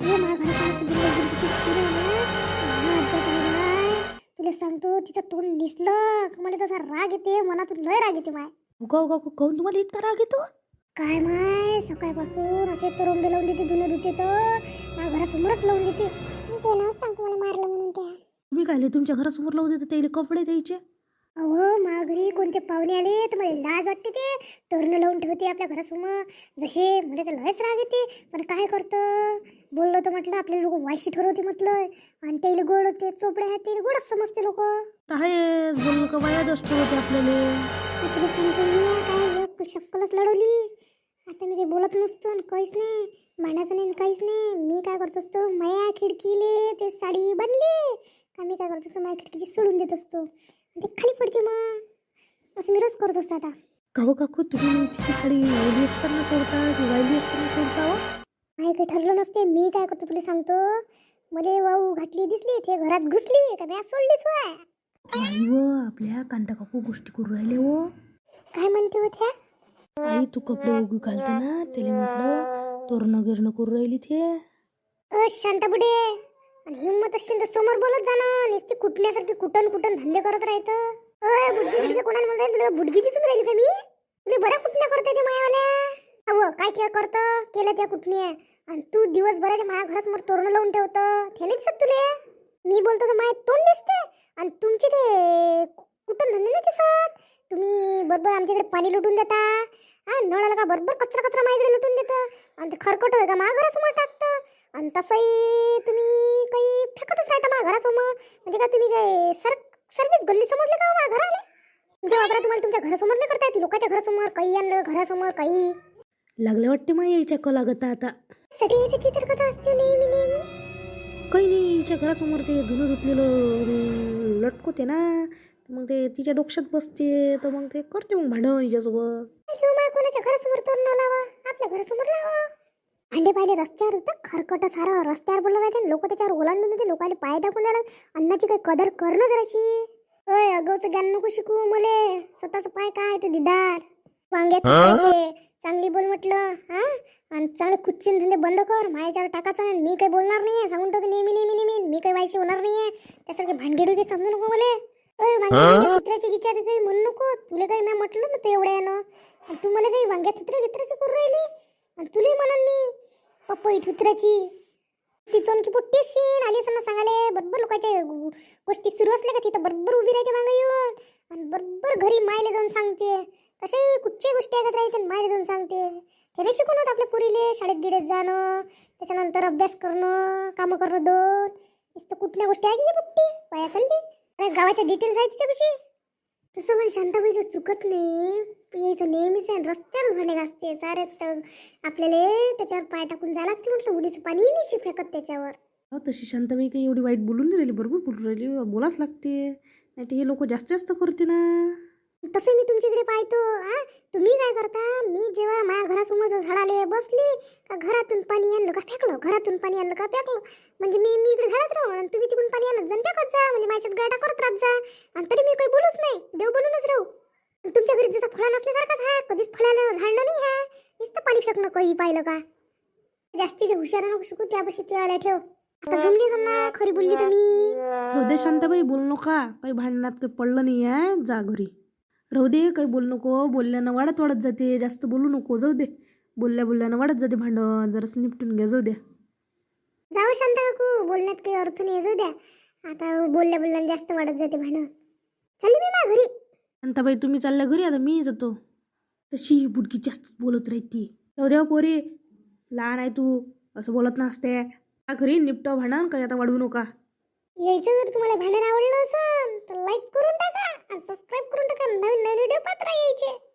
ते माझ्या घरासमोरची बिल्डिंग. तुला सांगतो तिचं तोंड दिसलं का मला तसा राग येते? मनातून लय राग येते माय. उगा उगा काऊन तुम्हाला इतका राग येतो? काय माय? सकाळपासून असे तोरंबे लावून देते धुणं धुते तर. माझ्या घरासमोरच लावून देते. ते ना सांगतो मला मारलं म्हणून त्या. तुम्ही काय तुमच्या घरासमोर लावू देता त्याला कपडे द्यायचे? अहो माझ्या घरी कोणते पाहुणे आले तर मला लाज वाटते ते. तोरणं लावून ठेवते आपल्या घरासमोर. जसे मला तर लयच राग येते. पण काय करतं? बोललो तर म्हटलं आपले लोक वायशी ठरवते म्हटलं आणि त्याला गोड होते चोपडे आहेत त्याला गोडच समजते लोक. आहे बोललो का वाया दष्ट होते आपल्याला. इकडे सांगतो मी काय एक शक्कलच लढवली. आता मी काही बोलत नसतो आणि काहीच नाही. भांडायचं नाही आणि काहीच नाही. मी काय करत असतो माया खिडकीले ते साडी बांधली का मी काय करत असतो माझ्या खिडकीची सोडून देत असतो. ते खाली पडते मग. असं मी रोज करत असतो आता. काहो काकू तुम्ही तिची साडी ओली असताना सोडता की असताना सोडता हो? नाही काही ठरलं नसते. मी काय करतो तुला सांगतो. मले वाऊ घातली दिसली. ते घरात घुसली. का मी सोडलीच होय. नाही व आपल्या कांता काकू गोष्टी करू राहिले हो. काय म्हणते होत्या आई तू कपडे उगी घालते ना. त्याला म्हटलं तोरणं गिरणं करू राहिली ते. अ शांता बुडे हिंमत असेल तर समोर बोलत जा ना. नुसती कुठल्यासारखी कुठन कुठन धंदे करत राहतं. अय बुडगी बिडगी कोणाला म्हणत तुला बुडगी दिसून राहिली का मी? तुम्ही बऱ्या कुठल्या करते ते मायावाल्या? अव काय के करतं? केलं त्या कुठली आणि तू दिवसभराच्या माझ्या घरासमोर तोरण लावून ठेवतं. ते नाही दिसत तुले? मी बोलतो तर माझ्या तोंड दिसते. आणि तुमचे ते कुठं धंदे नाही दिसत? तुम्ही बरोबर आमच्याकडे पाणी लुटून देता. हा नळ आला का बरोबर कचरा कचरा माझ्याकडे लुटून देतं? आणि ते खरकट होय का माझ्या घरासमोर टाकतं? आणि तसंही तुम्ही काही फेकतच राहता माझ्या घरासमोर म्हणजे का तुम्ही काय सर सर्विस गल्ली समजले का हो माझ्या घराला म्हणजे वापरा तुम्हाला तुमच्या घरासमोर नाही करता येत? लोकांच्या घरासमोर काही आणलं घरासमोर काही? लागले वाटते मा यायच्या लागत आता. सगळी याची चित्रकथा असते नेहमी नेहमी. काही नाही हिच्या घरासमोर ते धुणं धुतलेलं लटकवते ना. मग ते तिच्या डोक्यात बसते तर मग ते करते मग भांडण हिच्यासोबत. माझ्या कोणाच्या घरासमोर तोरण लावा? आपल्या घरासमोर लावा. अंडे पाहिले रस्त्यावर तर खरकट सारं रस्त्यावर बोललं जाते. लोक त्याच्यावर ओलांडून देते लोकांना पाय दाखवून द्यायला अन्नाची काही कदर करणं जराशी. अय अगवचं ज्ञान नको शिकू मले. स्वतःच पाय काय ते दिदार. वांग्यात. चांगली बोल म्हटलं हा? आणि चांगले कुच्चिन धंदे बंद कर. माझ्याच्यावर टाकायचं नाही. मी काही बोलणार नाही सांगून टाकतो नेहमी नेहमी नेहमी. मी काही वायशी होणार नाहीये. त्यासारखे भांडगेडू काही समजू नको मले. अय वांग्या विचार काही म्हणू नको. तुला काही मी म्हटलं ना ते एवढ्या यानं. तू मला काही वांग्या चित्र चित्राची करू राहिली? तुले म्हणून मी पप्पा इथ उतराची ती चोनकी पोट्टी शीन आली असं सांगाले बरोबर लोकांच्या गोष्टी सुरू असल्या का तिथं बरोबर उभी राहते मागं येऊन. आणि बरोबर घरी मायला जाऊन सांगते. तसे कुठच्या गोष्टी ऐकत राहते आणि मायला जाऊन सांगते. त्याने शिकवणं आपल्या पुरीले शाळेत गिडेत जाणं त्याच्यानंतर अभ्यास करणं कामं करणं दोन. नुसतं कुठल्या गोष्टी ऐकली पोट्टी पाया चालली. गावाच्या डिटेल्स आहेत तिच्यापाशी. तसं पण शांताबाईचं चुकत नाही. यायचं नेहमीच आहे रस्त्यावर भांडे घासते सारे तर आपल्याला त्याच्यावर पाय टाकून जायला लागते म्हटलं उडीचं पाणी नाही फेकत त्याच्यावर? हो, तशी शांताबाई काही एवढी वाईट बोलून नाही राहिली बरोबर बोलून राहिली. बोलाच लागते. नाही तर हे लोक जास्त जास्त करते ना. तसं मी तुमच्याकडे पाहतो हा? तुम्ही काय करता? मी जेव्हा माझ्या घरासमोरचं झाडाले बसली का घरातून पाणी आणलं का फेकलं? घरातून पाणी आणलं का फेकलं? म्हणजे मी मी इकडे झाडात राहू आणि तुम्ही तिकडून पाणी आणत जा फेकत जा. म्हणजे माझ्यात गाडा करत राहत जा. आणि तरी मी काही बोलूच नाही. देव बनूनच राहू. तुमच्या घरी जसं फळा नसल्यासारखाच आहे. कधीच फळानं झाडलं नाही आहे. नुसतं पाणी फेकणं काही पाहिलं का? जास्तीचे हुशार नको शिकू त्यापाशी तू आल्या ठेव. आता जमली ना खरी बोलली तुम्ही. जाऊ दे शांताबाई बोलू नका. काही भांडणात काही पडलं नाही आहे. जा घरी. राहू दे काही बोलू नको. बोलल्यानं वाढत वाढत जाते. जास्त बोलू नको. जाऊ दे. बोलल्या बोलल्यानं वाढत जाते भांडण. जरासं निपटून घ्या. जाऊ द्या. जाऊ शांत काकू बोलण्यात काही अर्थ नाही. जाऊ द्या. आता बोलल्या बोलल्यानं जास्त वाढत जाते भांडण. चालली मी मा घरी. शांताबाई तुम्ही चालल्या घरी? आता मी जातो. तशी ही बुडकी जास्त बोलत राहते. जाऊ देवा हो पोरी. लहान आहे तू. असं बोलत नसते. हा घरी निपटाव भांडण काही आता वाढवू नका. यायचं जर तुम्हाला भांडण आवडलं असेल तर लाईक करून टाका आणि सबस्क्राईब करून टाका. नवीन नवीन व्हिडिओ पात्र यायचे.